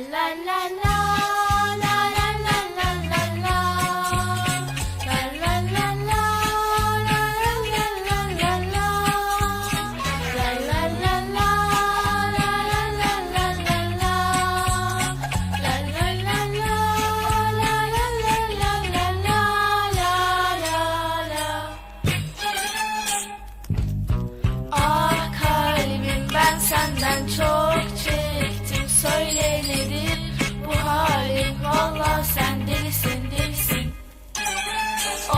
la la la Oh.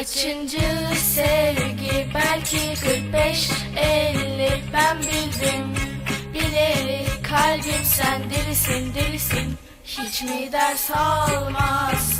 Kaçıncı sevgi? Belki 45 50 ben bildim Bileri kalbim sen delisin delisin. Hiç mi ders almazsın?